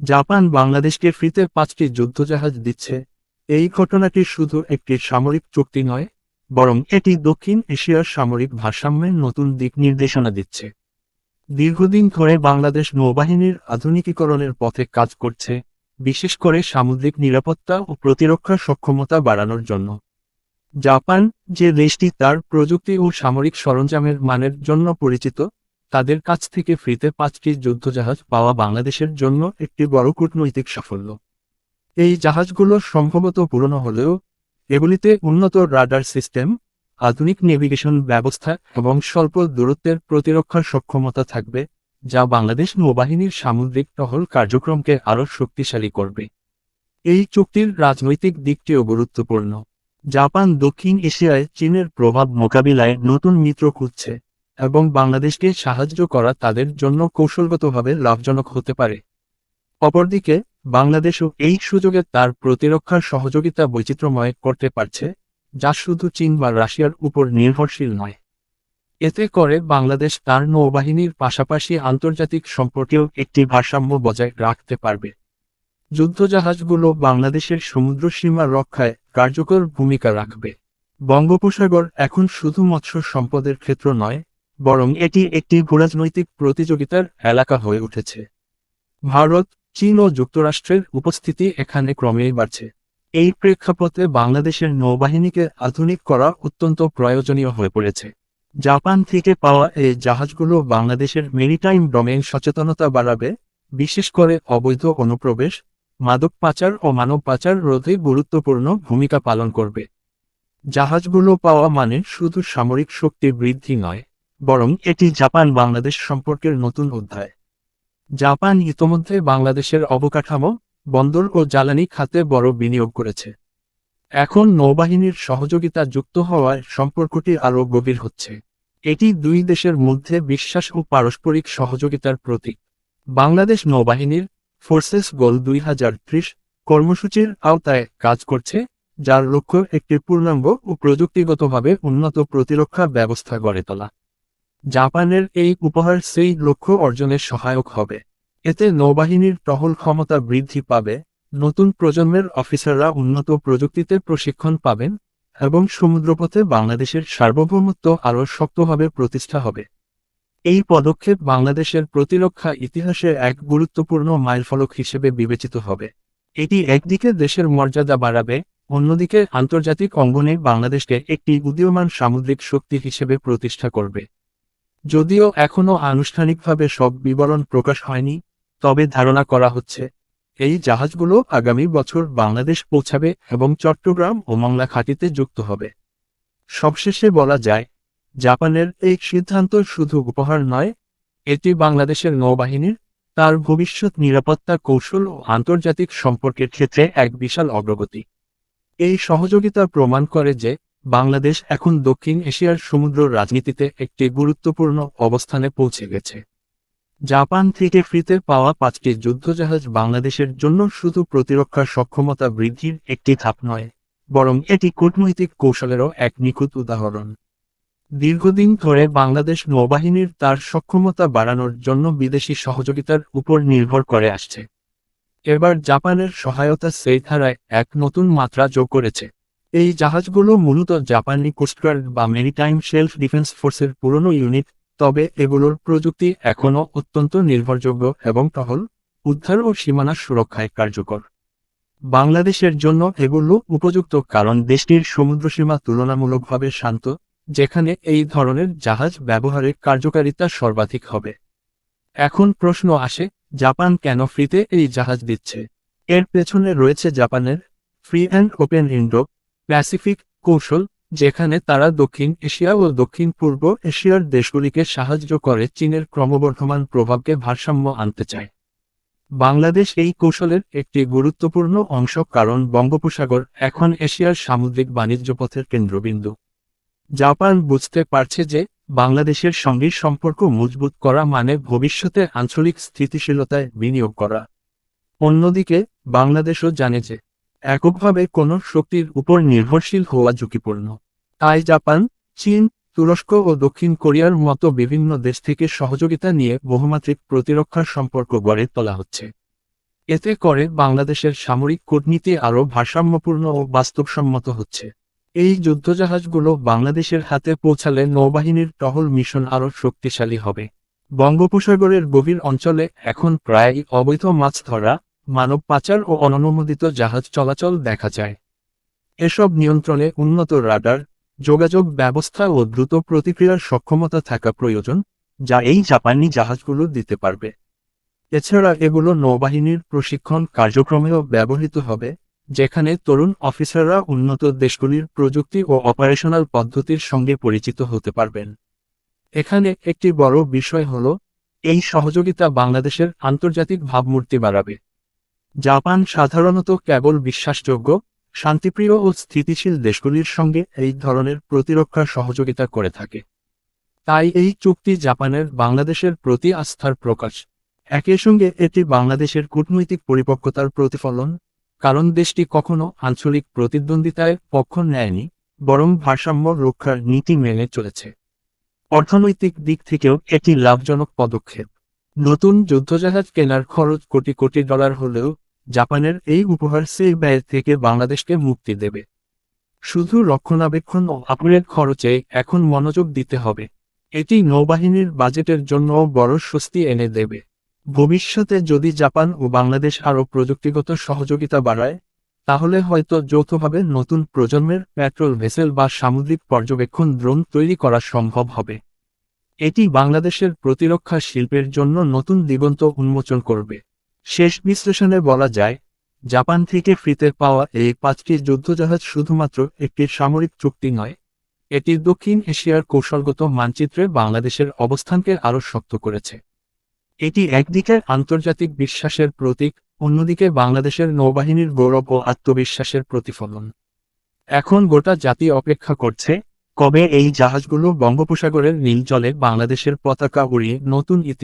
Japan বাংলাদেশকে ফ্রিতে পাঁচটি যুদ্ধজাহাজ দিচ্ছে। এই ঘটনাটি শুধু একটি সামরিক চুক্তি নয়, বরং এটি দক্ষিণ এশিয়ার সামরিক ভারসাম্যের নতুন দিক নির্দেশনা দিচ্ছে। দীর্ঘদিন ধরে বাংলাদেশ নৌবাহিনীর আধুনিকীকরণের পথে কাজ করছে, বিশেষ করে সামুদ্রিক নিরাপত্তা ও প্রতিরক্ষা সক্ষমতা বাড়ানোর জন্য। জাপান যে দেশটি তার প্রযুক্তি ও সামরিক সরঞ্জামের মানের জন্য পরিচিত তাদের কাছ থেকে ফ্রিতে পাঁচটি যুদ্ধজাহাজ পাওয়া বাংলাদেশের জন্য একটি বড় কূটনৈতিক সাফল্য। এই জাহাজগুলো সম্ভবত পুরনো হলেও এগুলিতে উন্নত রাডার সিস্টেম, আধুনিক নেভিগেশন ব্যবস্থা এবং স্বল্প দূরত্বের প্রতিরক্ষার সক্ষমতা থাকবে, যা বাংলাদেশ নৌবাহিনীর সামুদ্রিক টহল কার্যক্রমকে আরও শক্তিশালী করবে। এই চুক্তির রাজনৈতিক দিকটিও গুরুত্বপূর্ণ। জাপান দক্ষিণ এশিয়ায় চীনের প্রভাব মোকাবিলায় নতুন মিত্র খুঁজছে। এবং বাংলাদেশকে সাহায্য করা তাদের জন্য কৌশলগতভাবে লাভজনক হতে পারে। অপরদিকে, বাংলাদেশও এই সুযোগে তার প্রতিরক্ষার সহযোগিতা বৈচিত্র্যময় করতে পারছে, যা শুধু চীন বা রাশিয়ার উপর নির্ভরশীল নয়। এতে করে বাংলাদেশ তার নৌবাহিনীর পাশাপাশি আন্তর্জাতিক সম্পর্কেও একটি ভারসাম্য বজায় রাখতে পারবে। যুদ্ধজাহাজগুলো বাংলাদেশের সমুদ্র সীমা রক্ষায় কার্যকর ভূমিকা রাখবে। বঙ্গোপসাগর এখন শুধু মৎস্য সম্পদের ক্ষেত্র নয় বরং এটি একটি ভূরাজনৈতিক প্রতিযোগিতার এলাকা হয়ে উঠেছে। ভারত, চীন ও যুক্তরাষ্ট্রের উপস্থিতি এখানে ক্রমেই বাড়ছে। এই প্রেক্ষাপটে বাংলাদেশের নৌবাহিনীকে আধুনিক করা অত্যন্ত প্রয়োজনীয় হয়ে পড়েছে। জাপান থেকে পাওয়া এই জাহাজগুলো বাংলাদেশের মেরিটাইম ডোমেইন সচেতনতা বাড়াবে, বিশেষ করে অবৈধ অনুপ্রবেশ, মাদক পাচার ও মানব পাচার রোধে গুরুত্বপূর্ণ ভূমিকা পালন করবে। জাহাজগুলো পাওয়া মানে শুধু সামরিক শক্তি বৃদ্ধি নয়। বরং এটি জাপান বাংলাদেশ সম্পর্কের নতুন অধ্যায়। জাপান ইতোমধ্যে বাংলাদেশের অবকাঠামো, বন্দর ও জ্বালানি খাতে বড় বিনিয়োগ করেছে। এখন নৌবাহিনীর সহযোগিতা যুক্ত হওয়ায় সম্পর্কটি আরও গভীর হচ্ছে। এটি দুই দেশের মধ্যে বিশ্বাস ও পারস্পরিক সহযোগিতার প্রতীক। বাংলাদেশ নৌবাহিনীর ফোর্সেস গোল দুই হাজার ত্রিশ কর্মসূচির আওতায় কাজ করছে, যার লক্ষ্য একটি পূর্ণাঙ্গ ও প্রযুক্তিগতভাবে উন্নত প্রতিরক্ষা ব্যবস্থা গড়ে তোলা। জাপানের এই উপহার সেই লক্ষ্য অর্জনের সহায়ক হবে। এতে নৌবাহিনীর টহল ক্ষমতা বৃদ্ধি পাবে, নতুন প্রজন্মের অফিসাররা উন্নত প্রযুক্তিতে প্রশিক্ষণ পাবেন, এবং সমুদ্রপথে বাংলাদেশের সার্বভৌমত্ব আরও শক্তভাবে প্রতিষ্ঠা হবে। এই পদক্ষেপ বাংলাদেশের প্রতিরক্ষা ইতিহাসে এক গুরুত্বপূর্ণ মাইলফলক হিসেবে বিবেচিত হবে। এটি একদিকে দেশের মর্যাদা বাড়াবে, অন্যদিকে আন্তর্জাতিক অঙ্গনে বাংলাদেশকে একটি উদীয়মান সামুদ্রিক শক্তি হিসেবে প্রতিষ্ঠা করবে। যদিও এখনও আনুষ্ঠানিকভাবে সব বিবরণ প্রকাশ হয়নি, তবে ধারণা করা হচ্ছে, এই জাহাজগুলো আগামী বছর বাংলাদেশ পৌঁছাবে এবং চট্টগ্রাম ও মংলা ঘাঁটিতে যুক্ত হবে। সবশেষে বলা যায়, জাপানের এই সিদ্ধান্ত শুধু উপহার নয়, এটি বাংলাদেশের নৌবাহিনীর তার ভবিষ্যৎ নিরাপত্তা কৌশল ও আন্তর্জাতিক সম্পর্কের ক্ষেত্রে এক বিশাল অগ্রগতি। এই সহযোগিতা প্রমাণ করে যে বাংলাদেশ এখন দক্ষিণ এশিয়ার সমুদ্র রাজনীতিতে একটি গুরুত্বপূর্ণ অবস্থানে পৌঁছে গেছে। জাপান থেকে ফ্রিতে পাওয়া পাঁচটি যুদ্ধজাহাজ বাংলাদেশের জন্য শুধু প্রতিরক্ষা সক্ষমতা বৃদ্ধির একটি ধাপ নয়, বরং এটি কূটনৈতিক কৌশলেরও এক নিখুঁত উদাহরণ। দীর্ঘদিন ধরে বাংলাদেশ নৌবাহিনীর তার সক্ষমতা বাড়ানোর জন্য বিদেশি সহযোগিতার উপর নির্ভর করে আসছে। এবার জাপানের সহায়তা সেই ধারায় এক নতুন মাত্রা যোগ করেছে। এই জাহাজগুলো মূলত জাপানি কোস্টগার্ড বা মেরিটাইম সেলফ ডিফেন্স ফোর্সের পুরনো ইউনিট, তবে এগুলোর প্রযুক্তি এখনও অত্যন্ত নির্ভরযোগ্য এবং টহল, উদ্ধার ও সীমানা সুরক্ষায় কার্যকর। বাংলাদেশের জন্য এগুলো উপযুক্ত কারণ দেশটির সমুদ্রসীমা তুলনামূলকভাবে শান্ত, যেখানে এই ধরনের জাহাজ ব্যবহারের কার্যকারিতা সর্বাধিক হবে। এখন প্রশ্ন আসে, জাপান কেন ফ্রিতে এই জাহাজ দিচ্ছে? এর পেছনে রয়েছে জাপানের free and open Indo Pacific কৌশল, যেখানে তারা দক্ষিণ এশিয়া ও দক্ষিণ পূর্ব এশিয়ার দেশগুলিকে সাহায্য করে চীনের ক্রমবর্ধমান প্রভাবকে ভারসাম্য আনতে চায়। বাংলাদেশ এই কৌশলের একটি গুরুত্বপূর্ণ অংশ কারণ বঙ্গোপসাগর এখন এশিয়ার সামুদ্রিক বাণিজ্য পথের কেন্দ্রবিন্দু। জাপান বুঝতে পারছে যে বাংলাদেশের সঙ্গে সম্পর্ক মজবুত করা মানে ভবিষ্যতে আঞ্চলিক স্থিতিশীলতায় বিনিয়োগ করা। অন্যদিকে, বাংলাদেশও জানে যে এককভাবে কোনো শক্তির উপর নির্ভরশীল হওয়া ঝুঁকিপূর্ণ। তাই জাপান, চীন, তুরস্ক ও দক্ষিণ কোরিয়ার মতো বিভিন্ন দেশ থেকে সহযোগিতা নিয়ে বহুমাত্রিক প্রতিরক্ষার সম্পর্ক গড়ে তোলা হচ্ছে। এতে করে বাংলাদেশের সামরিক কূটনীতি আরও ভারসাম্যপূর্ণ ও বাস্তবসম্মত হচ্ছে। এই যুদ্ধজাহাজগুলো বাংলাদেশের হাতে পৌঁছালে নৌবাহিনীর টহল মিশন আরও শক্তিশালী হবে। বঙ্গোপসাগরের গভীর অঞ্চলে এখন প্রায় অবৈধ মাছ ধরা মানব পাচার ও অননুমোদিত জাহাজ চলাচল দেখা যায়। এসব নিয়ন্ত্রণে উন্নত রাডার, যোগাযোগ ব্যবস্থা ও দ্রুত প্রতিক্রিয়ার সক্ষমতা থাকা প্রয়োজন, যা এই জাপানি জাহাজগুলো দিতে পারবে। এছাড়া এগুলো নৌবাহিনীর প্রশিক্ষণ কার্যক্রমেও ব্যবহৃত হবে, যেখানে তরুণ অফিসাররা উন্নত দেশগুলির প্রযুক্তি ও অপারেশনাল পদ্ধতির সঙ্গে পরিচিত হতে পারবেন। এখানে একটি বড় বিষয় হল, এই সহযোগিতা বাংলাদেশের আন্তর্জাতিক ভাবমূর্তি বাড়াবে। জাপান সাধারণত কেবল বিশ্বাসযোগ্য, শান্তিপ্রিয় ও স্থিতিশীল দেশগুলির সঙ্গে এই ধরনের প্রতিরক্ষা সহযোগিতা করে থাকে। তাই এই চুক্তি জাপানের বাংলাদেশের প্রতি আস্থার প্রকাশ। একই সঙ্গে এটি বাংলাদেশের কূটনৈতিক পরিপক্কতার প্রতিফলন, কারণ দেশটি কখনো আঞ্চলিক প্রতিদ্বন্দ্বিতায় পক্ষ নেয়নি, বরং ভারসাম্য রক্ষার নীতি মেনে চলেছে। অর্থনৈতিক দিক থেকেও এটি লাভজনক পদক্ষেপ। নতুন যুদ্ধজাহাজ কেনার খরচ কোটি কোটি ডলার হলেও জাপানের এই উপহার সেই ব্যয় থেকে বাংলাদেশকে মুক্তি দেবে। শুধু রক্ষণাবেক্ষণ ও আপগ্রেড খরচে এখন মনোযোগ দিতে হবে। এটি নৌবাহিনীর বাজেটের জন্য বড় স্বস্তি এনে দেবে। ভবিষ্যতে যদি জাপান ও বাংলাদেশ আরও প্রযুক্তিগত সহযোগিতা বাড়ায়, তাহলে হয়তো যৌথভাবে নতুন প্রজন্মের পেট্রোল ভেসেল বা সামুদ্রিক পর্যবেক্ষণ ড্রোন তৈরি করা সম্ভব হবে। এটি বাংলাদেশের প্রতিরক্ষা শিল্পের জন্য নতুন দিগন্ত উন্মোচন করবে। শেষ বিশ্লেষণে বলা যায়, জাপান থেকে ফ্রিতে পাওয়া এই পাঁচটি যুদ্ধজাহাজ শুধুমাত্র একটি সামরিক চুক্তি নয়, এটি দক্ষিণ এশিয়ার কৌশলগত মানচিত্রে বাংলাদেশের অবস্থানকে আরও শক্ত করেছে। এটি একদিকে আন্তর্জাতিক বিশ্বাসের প্রতীক, অন্যদিকে বাংলাদেশের নৌবাহিনীর গৌরব ও আত্মবিশ্বাসের প্রতিফলন। এখন গোটা জাতি অপেক্ষা করছে, কবে এই জাহাজগুলো বঙ্গোপসাগরের নীল জলে বাংলাদেশের পতাকা উড়িয়ে নতুন ইতি